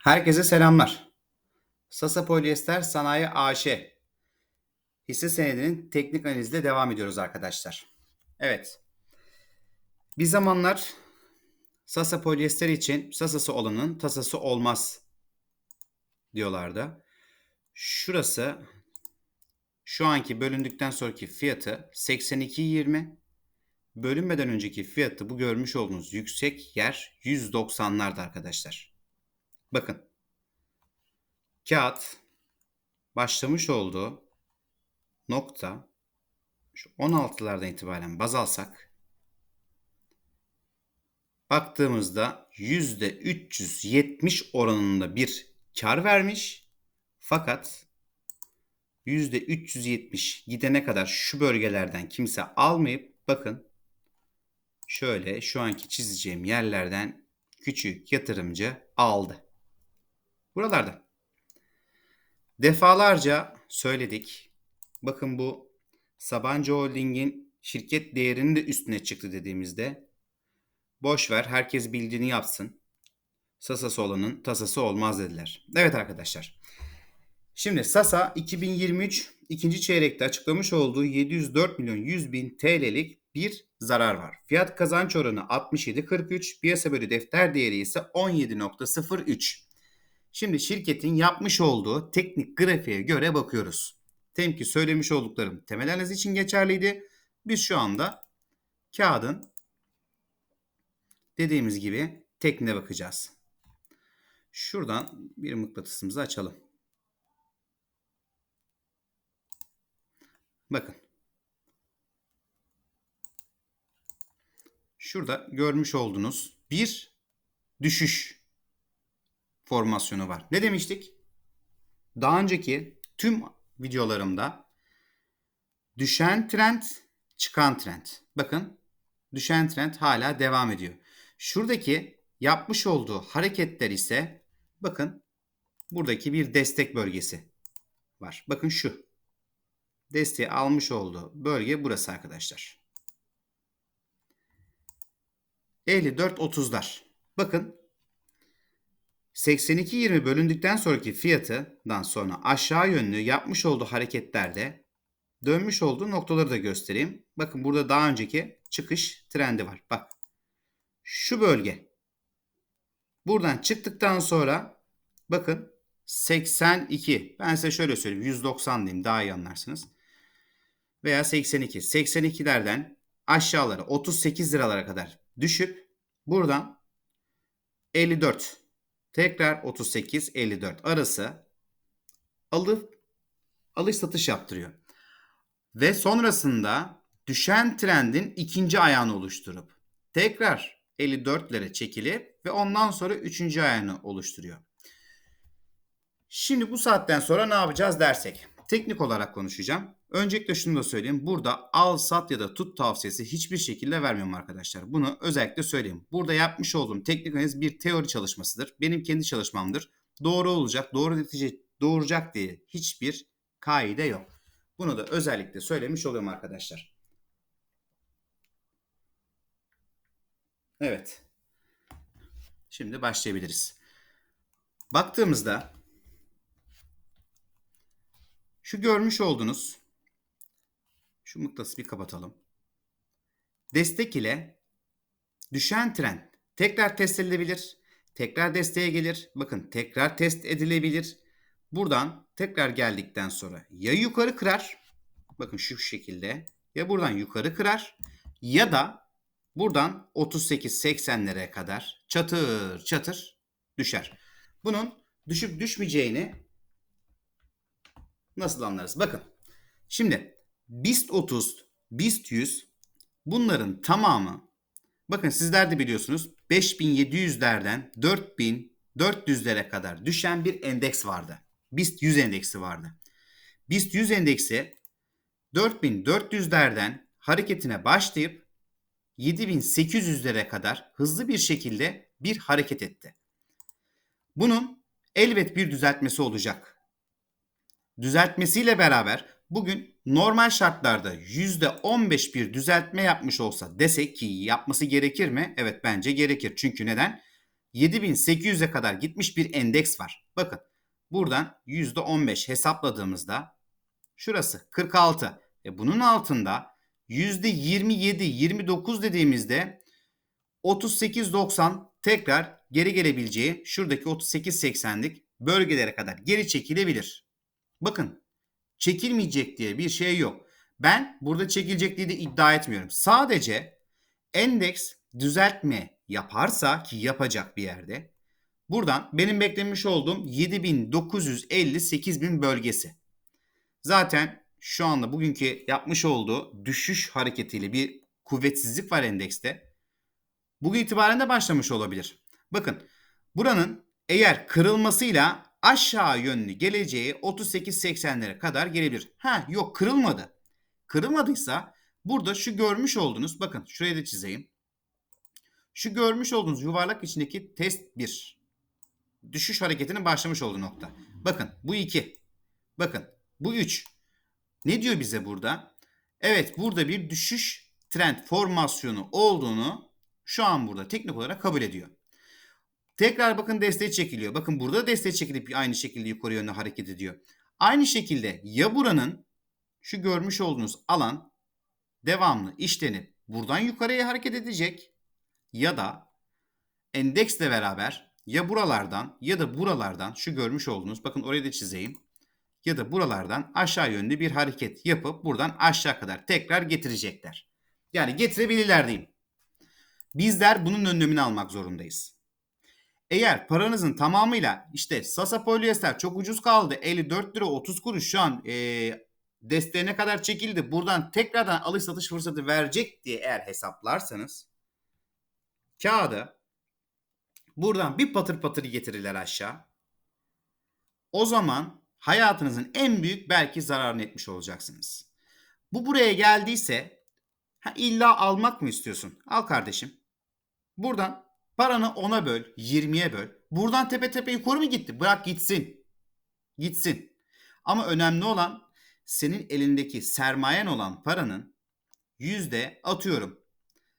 Herkese selamlar. Sasa Polyester Sanayi AŞ hisse senedinin teknik analizle devam ediyoruz arkadaşlar. Evet. Bir zamanlar Sasa Polyester için Sasası olanın tasası olmaz diyorlardı. Şurası şu anki bölündükten sonraki fiyatı 82.20 bölünmeden önceki fiyatı bu görmüş olduğunuz yüksek yer 190'larda arkadaşlar. Bakın. Kağıt başlamış olduğu nokta şu 16'lardan itibaren baz alsak baktığımızda %370 oranında bir kar vermiş. Fakat %370 gidene kadar şu bölgelerden kimse almayıp bakın şöyle şu anki çizeceğim yerlerden küçük yatırımcı aldı. Buralarda. Defalarca söyledik. Bakın bu Sabancı Holding'in şirket değerinin de üstüne çıktı dediğimizde boş ver herkes bildiğini yapsın. Sasası olanın tasası olmaz dediler. Evet arkadaşlar. Şimdi Sasa 2023 ikinci çeyrekte açıklamış olduğu 704 milyon 100 bin TL'lik bir zarar var. Fiyat kazanç oranı 67.43, piyasa bölü defter değeri ise 17.03. Şimdi şirketin yapmış olduğu teknik grafiğe göre bakıyoruz. Temki söylemiş olduklarım temel analiz için geçerliydi. Biz şu anda kağıdın dediğimiz gibi tekniğe bakacağız. Şuradan bir mıknatısımızı açalım. Bakın. Şurada görmüş olduğunuz bir düşüş formasyonu var. Ne demiştik? Daha önceki tüm videolarımda düşen trend, çıkan trend. Bakın düşen trend hala devam ediyor. Şuradaki yapmış olduğu hareketler ise bakın buradaki bir destek bölgesi var. Bakın şu. Desteği almış olduğu bölge burası arkadaşlar. 54-30'lar. Bakın 82.20 bölündükten sonraki fiyatından sonra aşağı yönlü yapmış olduğu hareketlerde dönmüş olduğu noktaları da göstereyim. Bakın burada daha önceki çıkış trendi var. Bak şu bölge. Buradan çıktıktan sonra bakın 82. Ben size şöyle söyleyeyim 190 diyeyim daha iyi anlarsınız. Veya 82. 82'lerden aşağılara 38 liralara kadar düşüp buradan 54 Tekrar 38-54 arası alıp alış satış yaptırıyor. Ve sonrasında düşen trendin ikinci ayağını oluşturup tekrar 54'lere çekilip ve ondan sonra üçüncü ayağını oluşturuyor. Şimdi bu saatten sonra ne yapacağız dersek. Teknik olarak konuşacağım. Öncelikle şunu da söyleyeyim. Burada al, sat ya da tut tavsiyesi hiçbir şekilde vermiyorum arkadaşlar. Bunu özellikle söyleyeyim. Burada yapmış olduğum teknik analiz bir teori çalışmasıdır. Benim kendi çalışmamdır. Doğru olacak, doğru netice doğuracak diye hiçbir kaide yok. Bunu da özellikle söylemiş oluyorum arkadaşlar. Evet. Şimdi başlayabiliriz. Baktığımızda şu görmüş olduğunuz şu mıknatısı bir kapatalım. Destek ile düşen trend tekrar test edilebilir. Tekrar desteğe gelir. Bakın tekrar test edilebilir. Buradan tekrar geldikten sonra ya yukarı kırar. Bakın şu şekilde. Ya buradan yukarı kırar. Ya da buradan 38-80'lere kadar çatır çatır düşer. Bunun düşüp düşmeyeceğini nasıl anlarız? Bakın. Şimdi BIST 30, BIST 100 bunların tamamı bakın sizler de biliyorsunuz 5700'lerden 4400'lere kadar düşen bir endeks vardı. BIST 100 endeksi vardı. BIST 100 endeksi 4400'lerden hareketine başlayıp 7800'lere kadar hızlı bir şekilde bir hareket etti. Bunun elbet bir düzeltmesi olacak. Düzeltmesiyle beraber bugün normal şartlarda %15 bir düzeltme yapmış olsa desek ki yapması gerekir mi? Evet bence gerekir. Çünkü neden? 7800'e kadar gitmiş bir endeks var. Bakın buradan %15 hesapladığımızda şurası 46. E bunun altında %27, 29 dediğimizde 38.90 tekrar geri gelebileceği şuradaki 38.80'lik bölgelere kadar geri çekilebilir. Bakın çekilmeyecek diye bir şey yok. Ben burada çekilecek diye de iddia etmiyorum. Sadece endeks düzeltme yaparsa ki yapacak bir yerde buradan benim beklemiş olduğum 7950-8000 bölgesi. Zaten şu anda bugünkü yapmış olduğu düşüş hareketiyle bir kuvvetsizlik var endekste. Bugün itibaren de başlamış olabilir. Bakın buranın eğer kırılmasıyla aşağı yönlü geleceği 38-80'lere kadar gelebilir. Ha yok kırılmadı. Kırılmadıysa burada şu görmüş olduğunuz bakın şuraya da çizeyim. Şu görmüş olduğunuz yuvarlak içindeki test 1. Düşüş hareketinin başlamış olduğu nokta. Bakın bu 2. Bakın bu 3. Ne diyor bize burada? Evet burada bir düşüş trend formasyonu olduğunu şu an burada teknik olarak kabul ediyor. Tekrar bakın desteği çekiliyor. Bakın burada desteği çekilip aynı şekilde yukarı yönlü hareket ediyor. Aynı şekilde ya buranın şu görmüş olduğunuz alan devamlı işlenip buradan yukarıya hareket edecek ya da endeksle beraber ya buralardan ya da buralardan şu görmüş olduğunuz bakın orayı da çizeyim ya da buralardan aşağı yönlü bir hareket yapıp buradan aşağı kadar tekrar getirecekler. Yani getirebilirler diyeyim. Bizler bunun önlemini almak zorundayız. Eğer paranızın tamamıyla işte Sasa polyester çok ucuz kaldı 54 lira 30 kuruş şu an e, desteğine kadar çekildi buradan tekrardan alış satış fırsatı verecek diye eğer hesaplarsanız kağıdı buradan bir patır patır getirirler aşağı. O zaman hayatınızın en büyük belki zararını etmiş olacaksınız. Bu buraya geldiyse ha, illa almak mı istiyorsun? Al kardeşim. Buradan paranı 10'a böl, 20'ye böl. Buradan tepe tepe yukarı mı gitti? Bırak gitsin. Gitsin. Ama önemli olan senin elindeki sermayen olan paranın yüzde atıyorum.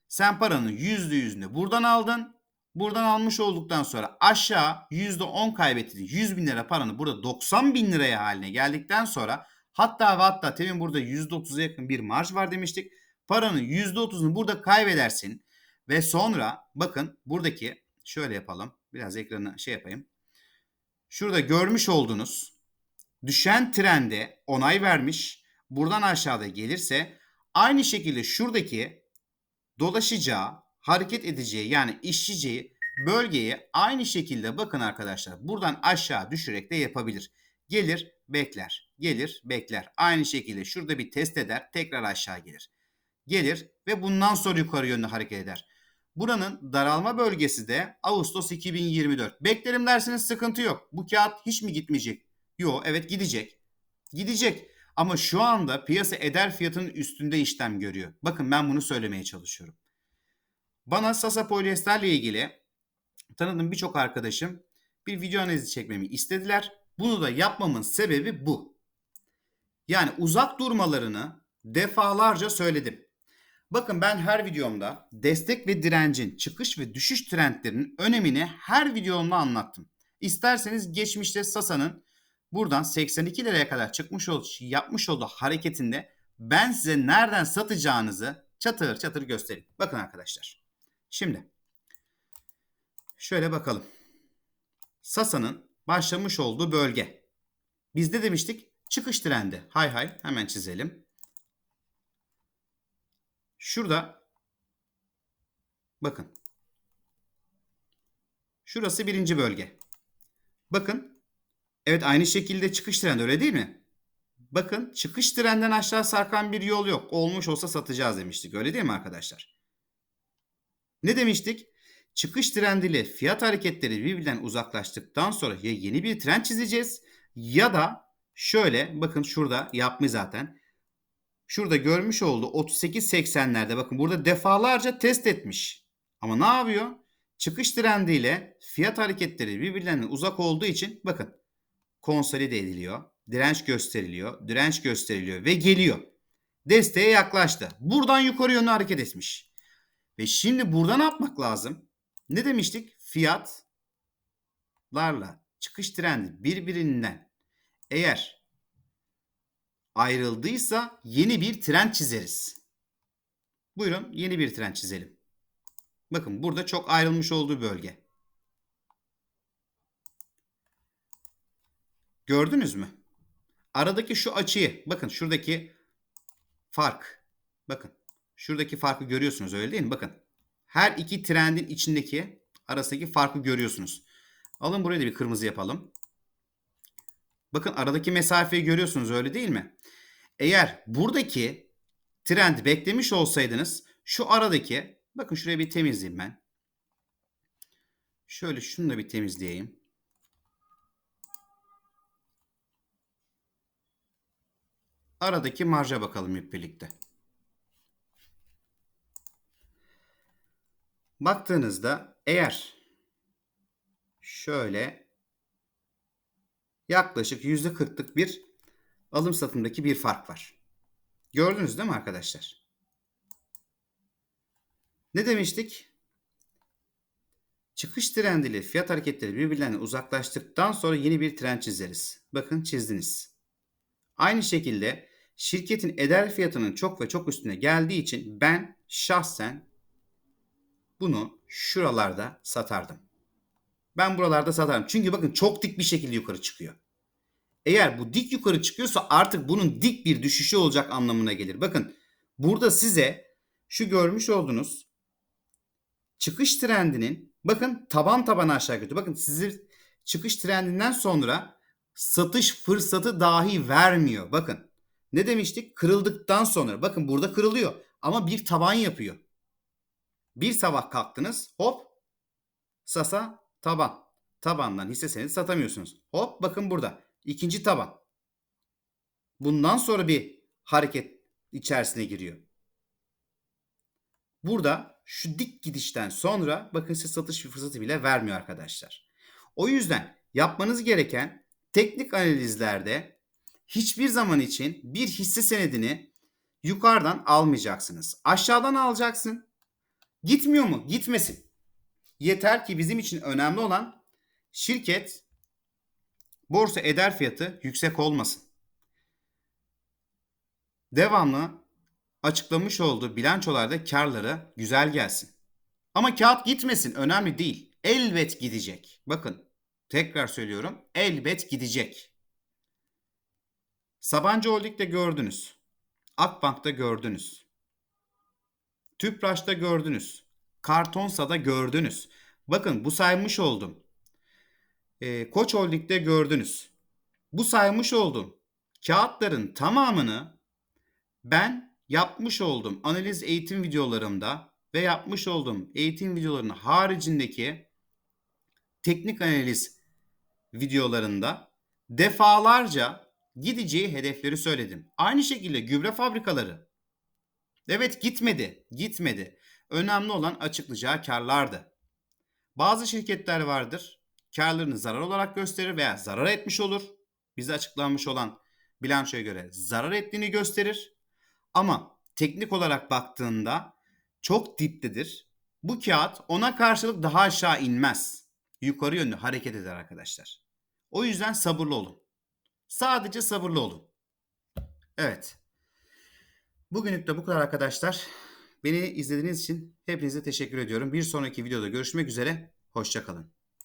Sen paranın yüzde yüzünü buradan aldın. Buradan almış olduktan sonra aşağı yüzde on kaybettin. 100 bin lira paranı burada 90 bin liraya haline geldikten sonra hatta ve hatta temin burada yüzde otuza yakın bir marj var demiştik. Paranın yüzde otuzunu burada kaybedersin. Ve sonra bakın buradaki şöyle yapalım. Biraz ekranı şey yapayım. Şurada görmüş olduğunuz düşen trende onay vermiş. Buradan aşağıda gelirse aynı şekilde şuradaki dolaşacağı, hareket edeceği yani işleyeceği bölgeyi aynı şekilde bakın arkadaşlar buradan aşağı düşürerek de yapabilir. Gelir bekler, gelir bekler. Aynı şekilde şurada bir test eder tekrar aşağı gelir. Gelir ve bundan sonra yukarı yönlü hareket eder. Buranın daralma bölgesi de Ağustos 2024. Beklerim derseniz sıkıntı yok. Bu kağıt hiç mi gitmeyecek? Yok evet gidecek. Gidecek. Ama şu anda piyasa eder fiyatının üstünde işlem görüyor. Bakın ben bunu söylemeye çalışıyorum. Bana Sasa Polyester ile ilgili tanıdığım birçok arkadaşım bir video analizi çekmemi istediler. Bunu da yapmamın sebebi bu. Yani uzak durmalarını defalarca söyledim. Bakın ben her videomda destek ve direncin, çıkış ve düşüş trendlerinin önemini her videomda anlattım. İsterseniz geçmişte Sasa'nın buradan 82 liraya kadar çıkmış olduğu, yapmış olduğu hareketinde ben size nereden satacağınızı çatır çatır göstereyim. Bakın arkadaşlar. Şimdi şöyle bakalım. Sasa'nın başlamış olduğu bölge. Biz de demiştik çıkış trendi. Hay hay hemen çizelim. Şurada bakın. Şurası birinci bölge. Bakın. Evet aynı şekilde çıkış trendi öyle değil mi? Bakın çıkış trenden aşağı sarkan bir yol yok. Olmuş olsa satacağız demiştik. Öyle değil mi arkadaşlar? Ne demiştik? Çıkış trendiyle fiyat hareketleri birbirinden uzaklaştıktan sonra ya yeni bir trend çizeceğiz ya da şöyle bakın şurada yapmış zaten. Şurada görmüş olduğu 38.80'lerde bakın burada defalarca test etmiş. Ama ne yapıyor? Çıkış trendiyle fiyat hareketleri birbirlerinden uzak olduğu için bakın konsolide ediliyor. Direnç gösteriliyor. Direnç gösteriliyor ve geliyor. Desteğe yaklaştı. Buradan yukarı yönlü hareket etmiş. Ve şimdi burada ne yapmak lazım? Ne demiştik? Fiyat fiyatlarla çıkış trendi birbirinden eğer ayrıldıysa yeni bir trend çizeriz. Buyurun yeni bir trend çizelim. Bakın burada çok ayrılmış olduğu bölge. Gördünüz mü? Aradaki şu açıyı bakın şuradaki fark. Bakın şuradaki farkı görüyorsunuz öyle değil mi? Bakın her iki trendin içindeki arasındaki farkı görüyorsunuz. Alın buraya da bir kırmızı yapalım. Bakın aradaki mesafeyi görüyorsunuz öyle değil mi? Eğer buradaki trendi beklemiş olsaydınız şu aradaki bakın şuraya bir temizleyeyim ben. Şöyle şunu da bir temizleyeyim. Aradaki marja bakalım hep birlikte. Baktığınızda eğer şöyle yaklaşık %40'lık bir alım satımdaki bir fark var. Gördünüz değil mi arkadaşlar? Ne demiştik? Çıkış trendiyle fiyat hareketleri birbirlerinden uzaklaştıktan sonra yeni bir trend çizeriz. Bakın çizdiniz. Aynı şekilde şirketin eder fiyatının çok ve çok üstüne geldiği için ben şahsen bunu şuralarda satardım. Ben buralarda satarım. Çünkü bakın çok dik bir şekilde yukarı çıkıyor. Eğer bu dik yukarı çıkıyorsa artık bunun dik bir düşüşü olacak anlamına gelir. Bakın burada size şu görmüş olduğunuz çıkış trendinin bakın taban tabana aşağı götürüyor. Bakın sizi çıkış trendinden sonra satış fırsatı dahi vermiyor. Bakın ne demiştik? Kırıldıktan sonra bakın burada kırılıyor ama bir taban yapıyor. Bir sabah kalktınız hop sasa taban. Tabandan hisse senedi satamıyorsunuz. Hop bakın burada. İkinci taban. Bundan sonra bir hareket içerisine giriyor. Burada şu dik gidişten sonra bakın size satış fırsatı bile vermiyor arkadaşlar. O yüzden yapmanız gereken teknik analizlerde hiçbir zaman için bir hisse senedini yukarıdan almayacaksınız. Aşağıdan alacaksın. Gitmiyor mu? Gitmesin. Yeter ki bizim için önemli olan şirket borsa eder fiyatı yüksek olmasın. Devamlı açıklamış olduğu bilançolarda karları güzel gelsin. Ama kağıt gitmesin önemli değil. Elbet gidecek. Bakın tekrar söylüyorum elbet gidecek. Sabancı Holding'de gördünüz. Akbank'ta gördünüz. Tüpraş'ta gördünüz. Kartonsa'da gördünüz. Bakın bu saymış oldum. Ee, Koç Holding'de gördünüz. Bu saymış oldum. Kağıtların tamamını ben yapmış olduğum analiz eğitim videolarımda ve yapmış olduğum eğitim videolarının haricindeki teknik analiz videolarında defalarca gideceği hedefleri söyledim. Aynı şekilde gübre fabrikaları. Evet gitmedi, gitmedi. Önemli olan açıklayacağı karlardı. Bazı şirketler vardır. Karlarını zarar olarak gösterir veya zarar etmiş olur. Bize açıklanmış olan bilançoya göre zarar ettiğini gösterir. Ama teknik olarak baktığında çok diptedir. Bu kağıt ona karşılık daha aşağı inmez. Yukarı yönlü hareket eder arkadaşlar. O yüzden sabırlı olun. Sadece sabırlı olun. Evet. Bugünlük de bu kadar arkadaşlar. Beni izlediğiniz için hepinize teşekkür ediyorum. Bir sonraki videoda görüşmek üzere. Hoşçakalın.